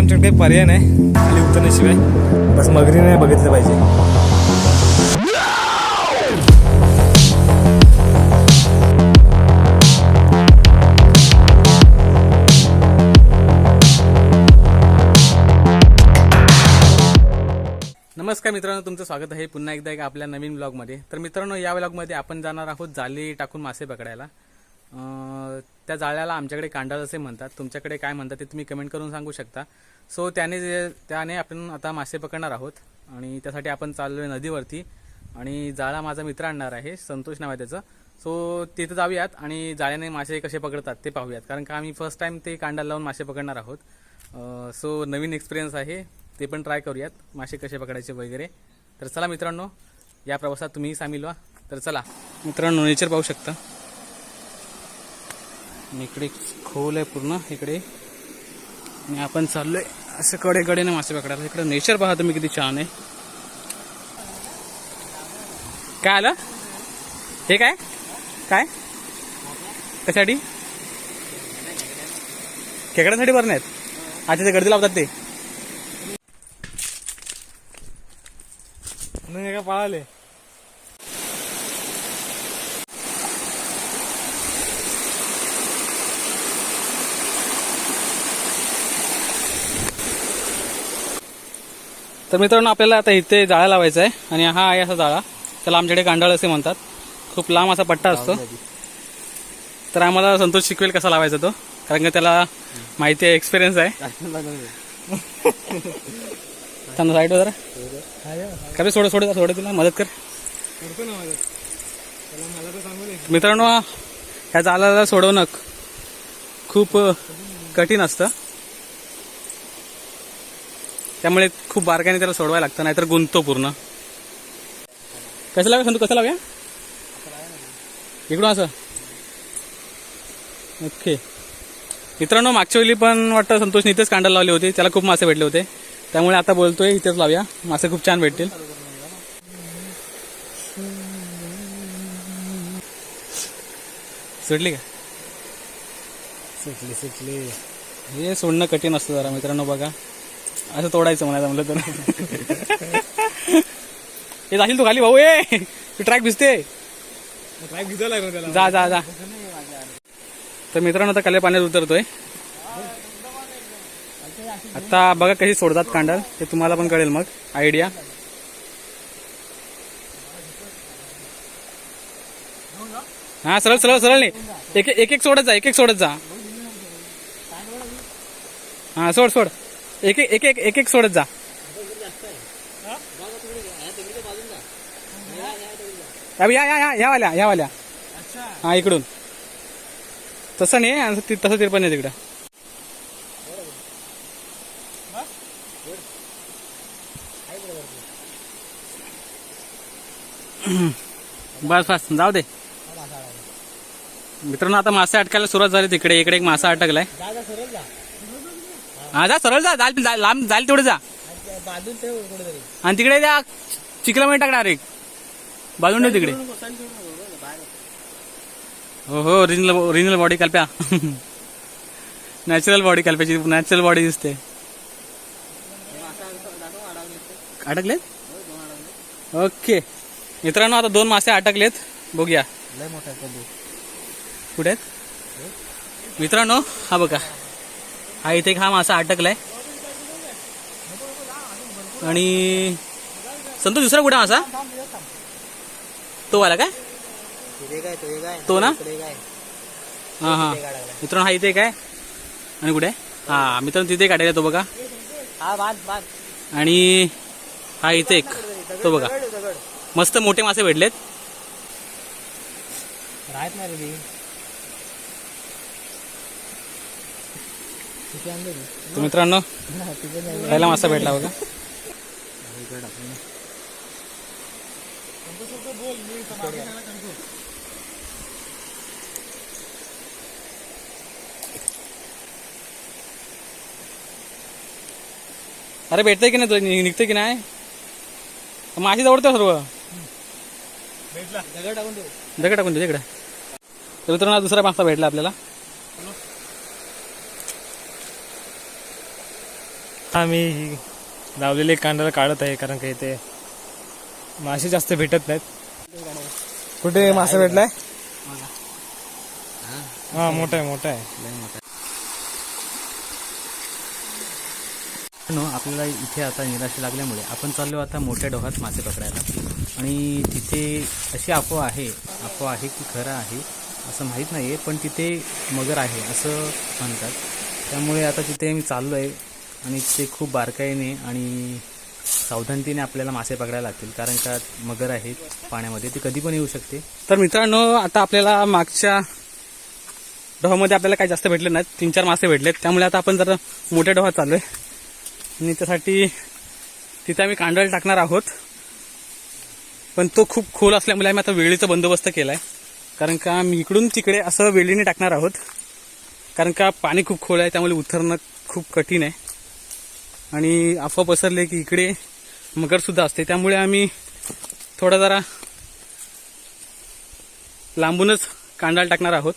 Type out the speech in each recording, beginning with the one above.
आमच्याकडे पर्याय नाही. खाली उतरण्याशिवाय बस मगरी नाही बघितलं पाहिजे. नमस्कार मित्रांनो तुमचं स्वागत आहे. पुन्हा एकदा एक आपल्या नवीन ब्लॉगमध्ये तर मित्रांनो या ब्लॉगमध्ये आपण जाणार आहोत जाळी टाकून मासे पकडायला. त्या जाळ्याला आमच्याकडे कांडाल असे म्हणतात. तुमच्याकडे काय म्हणतात ते तुम्ही कमेंट करून सांगू शकता. सो त्याने जे त्याने आपण आता मासे पकडणार आहोत आणि त्यासाठी आपण चाललो आहे नदीवरती आणि जाळा माझा मित्र आणणार आहे संतोष नाव आहे त्याचं. सो तिथं जाऊयात आणि जाळ्याने मासे कसे पकडतात ते पाहूयात. कारण का आम्ही फर्स्ट टाइम ते कांडाला लावून मासे पकडणार आहोत. सो नवीन एक्सपिरियन्स आहे ते पण ट्राय करूयात मासे कसे पकडायचे वगैरे. तर चला मित्रांनो या प्रवासात तुम्हीही सामील व्हा. तर चला मित्रांनो नेचर पाहू शकता. इकडे खोल आहे पूर्ण इकडे. आणि आपण चाललोय. असं कडे कडेने मासे पकडायला. इकडे नेचर पहा तुम्ही किती छान आहे. काय आलं? हे काय? काय? कशासाठी खेकड्यांसाठी बरं नाहीत अच्छा ते गर्दी लावतात ते. नाही का पळाले. तर मित्रांनो आपल्याला आता इथे जाळा लावायचा आहे आणि हा आहे असा जाळा. त्याला आमच्याकडे कांडाळ असे म्हणतात. खूप लांब असा पट्टा असतो. तर आम्हाला संतोष शिकवेल कसा लावायचा तो कारण का त्याला माहिती आहे एक्सपिरियन्स आहे. त्यांना साईड जरा. का सोड सोड सोड तिला मदत कर. मित्रांनो ह्या जालाला सोडवणं खूप कठीण असतं. त्यामुळे खूप बारकाईने त्याला सोडवायला लागतं नाहीतर गुंततो पूर्ण. कसं लावूया संतू कसं लावूया? इकडून असं. ओके. मित्रांनो मागच्या वेळी पण वाटतं संतोषने इथेच कांडाला लावले होते त्याला खूप मासे भेटले होते. त्यामुळे आता बोलतोय इथेच लावूया. मासे खूप छान भेटतील. सुटली का? सुटली सुटली. हे सोडणं कठीण असतं जरा मित्रांनो बघा. असं तोडायचं मला जमलं तर. हे जाशील तू खाली भाऊ ए! तू ट्रॅक भिजते. ट्रॅक भिजायला लागला त्याला. जा जा जा. तर मित्रांनो आता काल्या पाण्यात उतरतोय. आता बघा कशी सोडतात कांडल. ते तुम्हाला पण कळेल मग. आयडिया हा सरळ सरळ सरळ नाही. एक एक एक सोडत जा एक एक सोडत जा. हा सोड सोड. एक एक एक एक एक सोडत जा. अबे या या या या वाल्या या वाल्या. हा इकडून. तसं नाही आणि ति- तसं तिरपण आहे तिकडं. बस बस जाऊ दे. मित्रांनो आता मासे अटकायला सुरुवात झाली तिकडे. इकडे एक मासा अटकलाय. हा जा सरळ जा जाल जा- लांब जाईल तेवढे जा. बाजून ठेव कुठेतरी. आणि तिकडे त्या चिखलामध्ये टाक डायरेक्ट बाजून ठेव तिकडे. हो हो ओरिजिनल ओरिजिनल बॉडी कल्प्या. नॅचरल बॉडी कल्प्याची नॅचरल बॉडी दिसते. अटकलेत ओके मित्रांनो आता दोन मासे अटकलेत. बघूया. लय मोठा कुठे आहेत? मित्रांनो हा बघा. हा इथे एक हा मासा अटकलाय. आणि संतोष दुसरा कुठे मासा? तो वाला काय? तो ना? हा हा. मित्रांनो हा इथे काय आणि कुठे? हा मित्रांनो तिथे काढायला तो बघा. आणि हा इथे एक. तो बघा. मस्त मोठे मासे भेटलेत. राहत नाही रे तिथे आणलं रे तर मित्रांनो पहिला मासा भेटला बघा. अरे भेटतंय की नाही तुला? निघतंय की नाही? माशी जवळतं सर्व. भेटला. दगड टाकून ठेव. दगड टाकून दे तिकडे तर मित्रांनो दुसरा मासा भेटला आपल्याला. आम्ही लावलेले कांदा काढत आहे कारण काही ते मासे जास्त भेटत नाहीत. कुठे मासा भेटलाय? हा मोठा आहे मोठा आहे. आपल्याला इथे आता निराशा लागल्यामुळे आपण चाललो आता मोठ्या डोहात मासे पकडायला. आणि तिथे अशी अफवा आहे अफवा आहे की खरं आहे असं माहीत नाही आहे पण तिथे मगर आहे असं म्हणतात. त्यामुळे आता तिथे मी चाललो आहे आणि ते खूप बारकाईने आणि सावधानतेने आपल्याला मासे पकडायला लागतील कारण का मगर आहेत पाण्यामध्ये ती कधी पण येऊ शकते. तर मित्रांनो आता आपल्याला मागच्या डोहामध्ये आपल्याला काही जास्त भेटले नाहीत तीन चार मासे भेटलेत. त्यामुळे आता आपण जरा मोठ्या डोहात चाललो आहे. आणि त्यासाठी तिथे आम्ही कांडळ टाकणार आहोत. पण तो खूप खोल असल्यामुळे आम्ही आता वेळीचा बंदोबस्त केला आहे कारण का आम्ही इकडून तिकडे असं वेळीने टाकणार आहोत. कारण का पाणी खूप खोल आहे त्यामुळे उतरणं खूप कठीण आहे. आणि अफवा पसरले की इकडे मगरसुद्धा असते. त्यामुळे आम्ही थोडा जरा लांबूनच कांडाला टाकणार आहोत.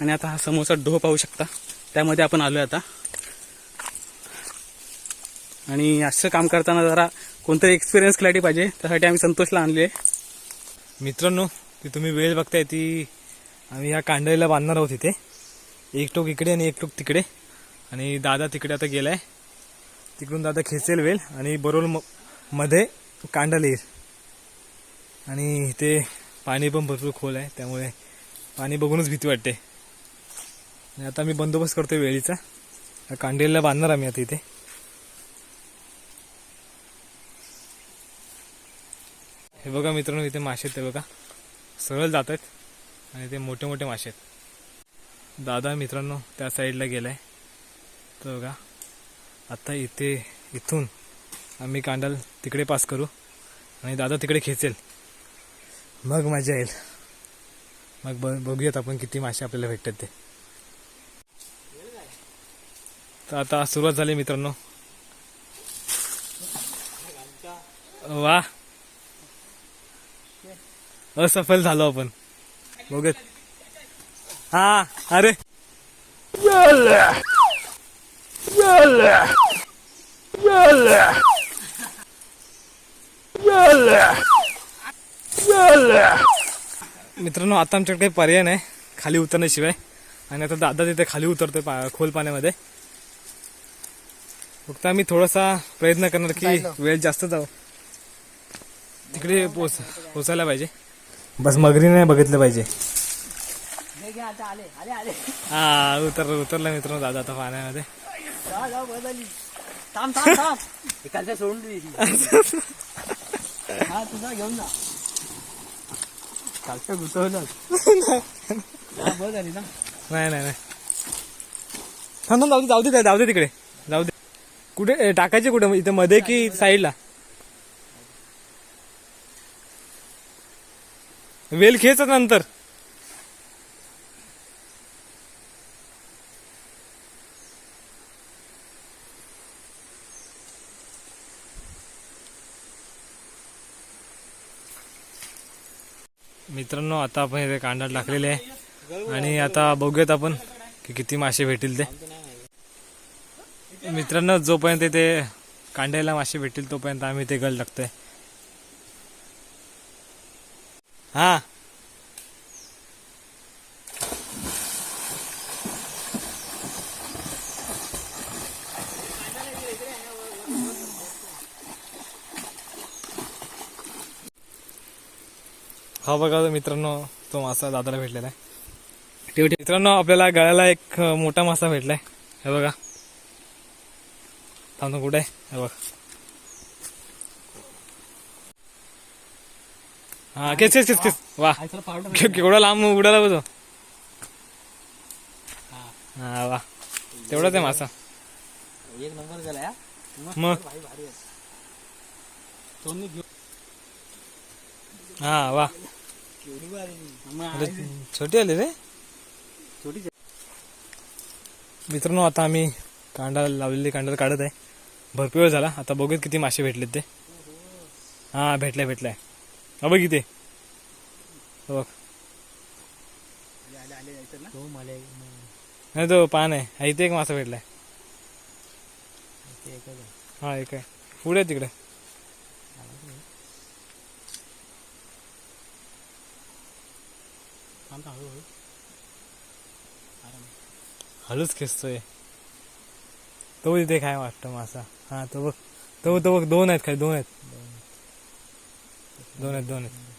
आणि आता हा समोसा ढो पाहू शकता. त्यामध्ये आपण आलो आता. आणि असं काम करताना जरा कोणतरी एक्सपिरियन्स क्लॅरिटी पाहिजे. त्यासाठी आम्ही संतोषला आणले. मित्रांनो ती तुम्ही वेळ बघताय ती आम्ही ह्या कांडळीला बांधणार आहोत इथे. एक टोक इकडे आणि एक टोक तिकडे. आणि दादा तिकडे आता गेलाय. तिकडून दादा खेचेल वेल आणि बरोबर म मध्ये कांडल येईल. आणि इथे पाणी पण भरपूर खोल आहे त्यामुळे पाणी बघूनच भीती वाटते. आणि आता मी बंदोबस्त करतोय वेळीचा. कांडेला बांधणार आम्ही आता इथे. हे बघा मित्रांनो इथे मासे आहेत ते बघा. सरळ जात आहेत आणि ते मोठे मोठे मासे आहेत. दादा मित्रांनो त्या साईडला गेलाय. तर बघा. आता इथे इथून आम्ही कांडाल तिकडे पास करू आणि दादा तिकडे खेचेल. मग मजा येईल. मग ब बघूयात आपण किती मासे आपल्याला भेटतात ते. तर आता सुरुवात झाली मित्रांनो. वा. असफल झालो आपण. बघत हा अरे. मित्रांनो आता आमच्याकडे काही पर्याय नाही. खाली उतरण्याशिवाय. आणि आता दादा तिथे खाली उतरतोय पा खोल पाण्यामध्ये. फक्त आम्ही थोडासा प्रयत्न करणार की वेळ जास्त जाऊ तिकडे पोच पोचायला पाहिजे. बस मगरीने बघितलं पाहिजे. घे आता आले आले आले हा उतर उतरला मित्रांनो दादा आता पाण्यामध्ये. जा जाऊ बदलली थांब थांब थांब. एखाद्या सोडून दे. हा तुझा घेऊन जा. कालचं गुतवलं. बस झाली ना. नाही नाही नाही. थांब थांब जाऊ दे जाऊ दे जाऊ दे तिकडे. जाऊ दे. कुठे टाकायचे कुठे? इथे मध्ये की साईडला? वेल खेच नंतर. मित्रांनो आता आपण इथे कांदा टाकलेले आहे. आणि आता बघूयात आपण की किती मासे भेटतील ते. मित्रांनो जोपर्यंत ते कांड्याला मासे भेटतील तोपर्यंत आम्ही ते गल टाकतोय. हा. हा बघा मित्रांनो तो मासा दादाला भेटलेला आहे. मित्रांनो आपल्याला गळ्याला एक मोठा मासा भेटलाय. हे बघा. थांबतो कुठे आहे? हे बघ. हा केस केस केस केस वा. केवढा लांब उडाला बघ तो हा वा. तेवढाच आहे मासा. एक नंबर झाला मग? हा वा छोटी आली रे छोटी मित्रांनो आता आम्ही कांदा लावलेली कांदा काढत आहे भरपूर वेळ झाला आता बघूयात किती मासे भेटलेत ते हा भेटलाय भेटलाय हा बघ इथे बघ नाही तो पान आहे इथे एक मासा भेटलाय. हा एक आहे पुढे तिकडे थांब थांब, हळूहळू. हळूच खेचतोय तो इथे काय वाटतं मासा हा तो बघ तो तो बघ दोन आहेत काय दोन आहेत दोन आहेत दोन आहेत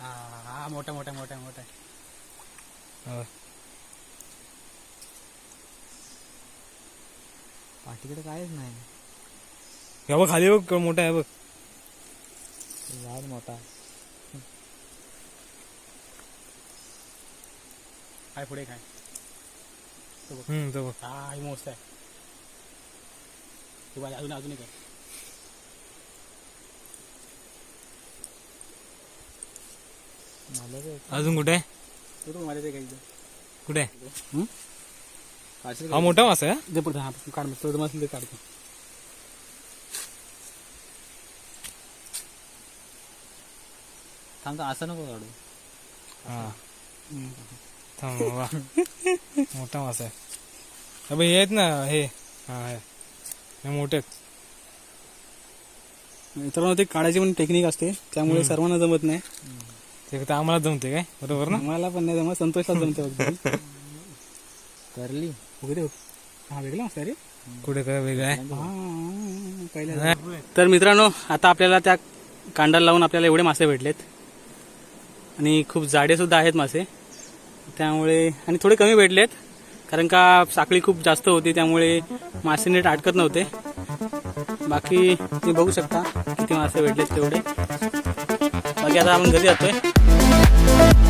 हा हा, मोठा मोठा मोठा मोठा हो. पाठीकडे कायच नाही बघ खाली बघ मोठा आहे बघ झाड मोठा काय पुढे काय? हा ही मोस्ट आहे. तू अजून अजून ते अजून कुठे. कुठे हा? मोठा मासा आहे? दे पुढे हा काढ तो असेल ते. काढतो थांब थांब, असं नको काढू. हा. थांब वा मोठा मासा आहे बघ, हे आहेत ना हे हा हे मोठे आहेत मित्रांनो ते काढायची पण टेक्निक असते. त्यामुळे सर्वांना जमत नाही. ते फक्त आम्हाला जमते काय? बरोबर ना? मला पण नाही जमत. संतोषला जमते फक्त. करली. उघडे हो. हा वेगळा असता रे. कुठे काय वेगळं आहे? हा, पहिल्या तर मित्रांनो आता आपल्याला त्या कांडाला लावून आपल्याला एवढे मासे भेटलेत. आणि खूप जाडे सुद्धा आहेत मासे. त्यामुळे आणि थोडे कमी भेटलेत कारण का साखळी खूप जास्त होती त्यामुळे मासे नीट अटकत नव्हते. बाकी तुम्ही बघू शकता किती मासे भेटलेत तेवढे. बाकी आता आपण घरी जातोय.